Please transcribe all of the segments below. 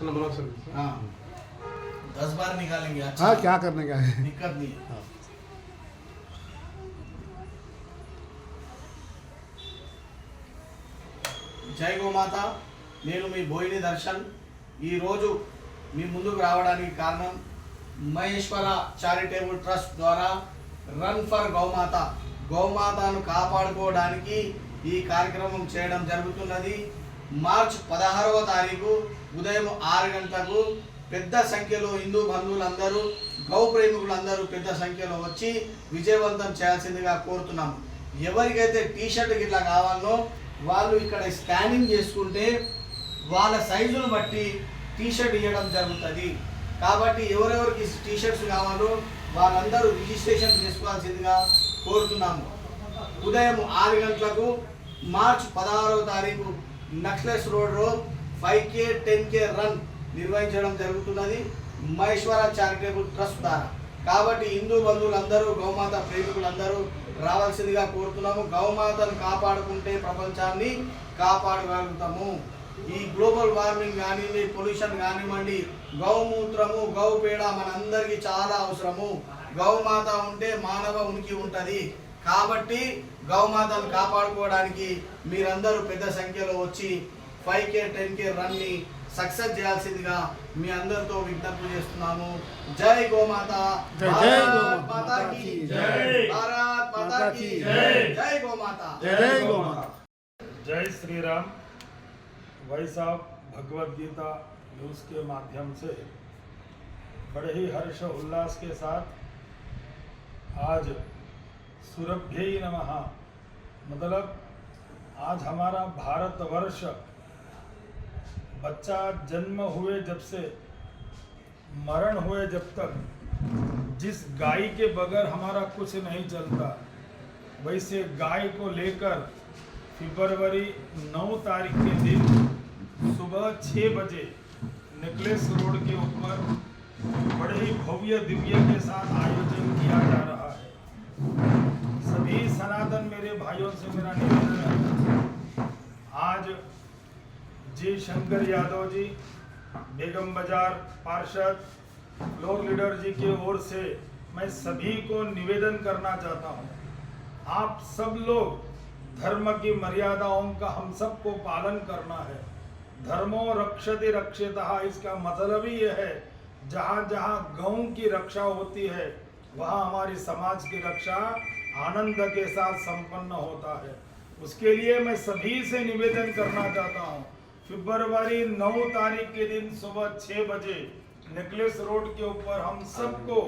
हाँ दस बार निकालेंगे अच्छा हाँ क्या करने का है दिक्कत नहीं है हाँ। జై గోమాత నేను మీ బోయిని దర్శన్ ఈరోజు మీ ముందుకు రావడానికి కారణం మహేశ్వర చారిటబుల్ ట్రస్ట్ ద్వారా రన్ ఫర్ గౌమాత గౌమాతను కాపాడుకోవడానికి ఈ కార్యక్రమం చేయడం జరుగుతున్నది మార్చ్ పదహారవ తారీఖు ఉదయం ఆరు గంటలకు పెద్ద సంఖ్యలో హిందూ బంధువులందరూ గౌ ప్రేమికులందరూ పెద్ద సంఖ్యలో వచ్చి విజయవంతం చేయాల్సిందిగా కోరుతున్నాము. ఎవరికైతే టీ షర్ట్ ఇట్లా కావాలనో వాళ్ళు ఇక్కడ స్కానింగ్ చేసుకుంటే వాళ్ళ సైజును బట్టి టీ షర్ట్ ఇవ్వడం జరుగుతుంది. కాబట్టి ఎవరెవరికి టీ షర్ట్స్ కావాలో వాళ్ళందరూ రిజిస్ట్రేషన్ చేసుకోవాల్సిందిగా కోరుతున్నాము. ఉదయం ఆరు గంటలకు మార్చ్ పదహారవ తారీఖు Necklace Road road five K ten K run నిర్వహించడం జరుగుతున్నది. మహేశ్వర చారిటబుల్ ట్రస్ట్ ద్వారా. కాబట్టి హిందూ బంధువులందరూ గౌమాత ప్రేమికులందరూ రావాల్సిందిగా కోరుతున్నాము. గౌమాతను కాపాడుకుంటే ప్రపంచాన్ని కాపాడగలుగుతాము. ఈ గ్లోబల్ వార్మింగ్ కానివ్వండి పొల్యూషన్ కానివ్వండి గౌమూత్రము గౌ పేడ మనందరికీ చాలా అవసరము. గౌమాత ఉంటే మానవ ఉనికి ఉంటుంది. కాబట్టి గౌమాతను కాపాడుకోవడానికి మీరందరూ పెద్ద సంఖ్యలో వచ్చి ఫైవ్ కే టెన్ కే రన్ని సక్సెస్ చేయాల్సిందిగా మీ అందరితో విజ్ఞప్తి చేస్తున్నాము జై గోమాత జై జై భారత్ గోమాత మాతా కీ కీ జై జై. భారత్ మాతా కీ జై. జై గోమాత जय गौमाता जय Shri Ram voice of Bhagavad Gita news के माध्यम से बड़े ही हर्ष उल्लास के साथ आज सुरभ्य नमः। मतलब आज हमारा भारतवर्ष बच्चा जन्म हुए जब से, मरण हुए जब तक, जिस गाय के बगैर हमारा कुछ नहीं चलता, वैसे गाय को लेकर फरवरी 9 तारीख के दिन सुबह 6 बजे नेकलेस रोड के ऊपर बड़े ही भव्य दिव्य के साथ आयोजन सभी सनातन मेरे भाइयों से मेरा निवेदन है। आज जी शंकर यादव जी बेगम बाज़ार पार्षद, फ्लोर लीडर जी की ओर से मैं सभी को निवेदन करना चाहता हूँ। आप सब लोग धर्म की मर्यादाओं का हम सबको पालन करना है। धर्मो रक्षति रक्षिता, इसका मतलब ही है, जहाँ जहाँ गौ की रक्षा होती है, वहाँ हमारी समाज की रक्षा आनंद के साथ संपन्न होता है। उसके लिए मैं सभी से निवेदन करना चाहता हूँ फिब्रवरी नौ तारीख के दिन सुबह छह बजे नेकलेस रोड के ऊपर हम सबको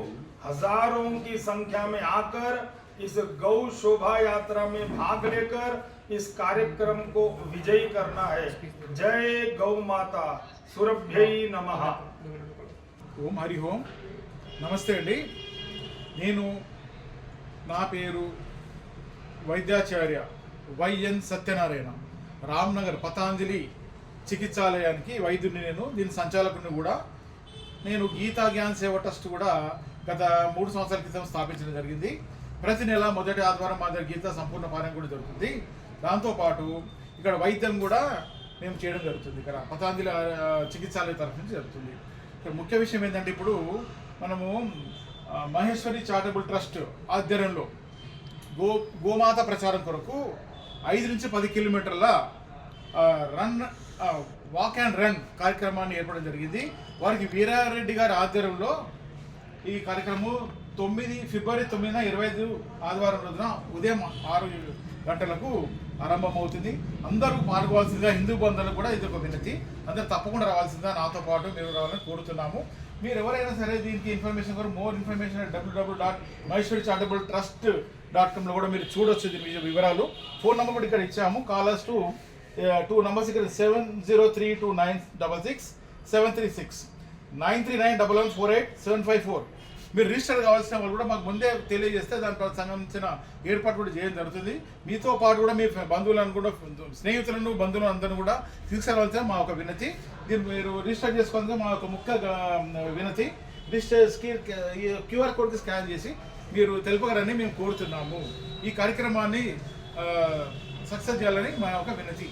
हज़ारों की संख्या में आकर इस गौ शोभा यात्रा में भाग लेकर इस कार्यक्रम को विजयी करना है। जय गौ माता, सुरभ्य नमः। ओम हरि ओम। नमस्ते अंडी। नीन నా పేరు వైద్యాచార్య వైఎన్ సత్యనారాయణ. రామ్నగర్ పతాంజలి చికిత్సాలయానికి వైద్యుడిని నేను దీని సంచాలకుడిని కూడా. నేను గీతా జ్ఞాన్ సేవ ట్రస్ట్ కూడా గత మూడు సంవత్సరాల క్రితం స్థాపించడం జరిగింది. ప్రతి నెల మొదటి ఆదివారం మా దగ్గర గీతా సంపూర్ణ పారాయణ కూడా జరుగుతుంది. దాంతోపాటు ఇక్కడ వైద్యం కూడా మేము చేయడం జరుగుతుంది. ఇక్కడ పతాంజలి చికిత్సాలయ తరఫు నుంచి జరుగుతుంది. ఇక్కడ ముఖ్య విషయం ఏంటంటే ఇప్పుడు మనము మహేశ్వరి చారిటబుల్ ట్రస్ట్ ఆధ్వర్యంలో గో గోమాత ప్రచారం కొరకు ఐదు నుంచి పది కిలోమీటర్ల రన్ వాక్ అండ్ రన్ కార్యక్రమాన్ని ఏర్పడడం జరిగింది. వారికి వీరారెడ్డి గారి ఆధ్వర్యంలో ఈ కార్యక్రమం తొమ్మిది ఫిబ్రవరి తొమ్మిదిన ఇరవై ఐదు ఆదివారం రోజున ఉదయం ఆరు గంటలకు ఆరంభమవుతుంది అందరూ పాల్గొవాల్సిందిగా హిందూ బంధువులకు కూడా ఇది ఒక వినతి. అందరూ తప్పకుండా రావాల్సిందిగా నాతో పాటు మీరు రావాలని కోరుతున్నాము. మీరు ఎవరైనా సరే దీనికి ఇన్ఫర్మేషన్ కూడా more information WWW dot Maheshwari charitable trust dot కామ్లో కూడా మీరు చూడొచ్చు దీని వివరాలు. ఫోన్ నెంబర్ కూడా ఇక్కడ ఇచ్చాము. కాలర్స్ టు టూ నెంబర్స్ ఇక్కడ seven zero three two nine double six seven three six nine three nine double one four eight seven five four మీరు రిజిస్టర్ కావాల్సిన వాళ్ళు కూడా మాకు ముందే తెలియజేస్తే దానికి సంబంధించిన ఏర్పాటు కూడా చేయడం జరుగుతుంది. మీతో పాటు కూడా మీ బంధువులను కూడా స్నేహితులను బంధువులను అందరూ కూడా తీసుకురావాల్సిన మా ఒక వినతి. దీన్ని మీరు రిజిస్టర్ చేసుకోవాల్సిన మా ఒక ముఖ్య వినతి. రిజిస్టర్ క్యూఆర్ కోడ్కి స్కాన్ చేసి మీరు తెలుపగలని మేము కోరుతున్నాము. ఈ కార్యక్రమాన్ని సక్సెస్ చేయాలని మా ఒక వినతి.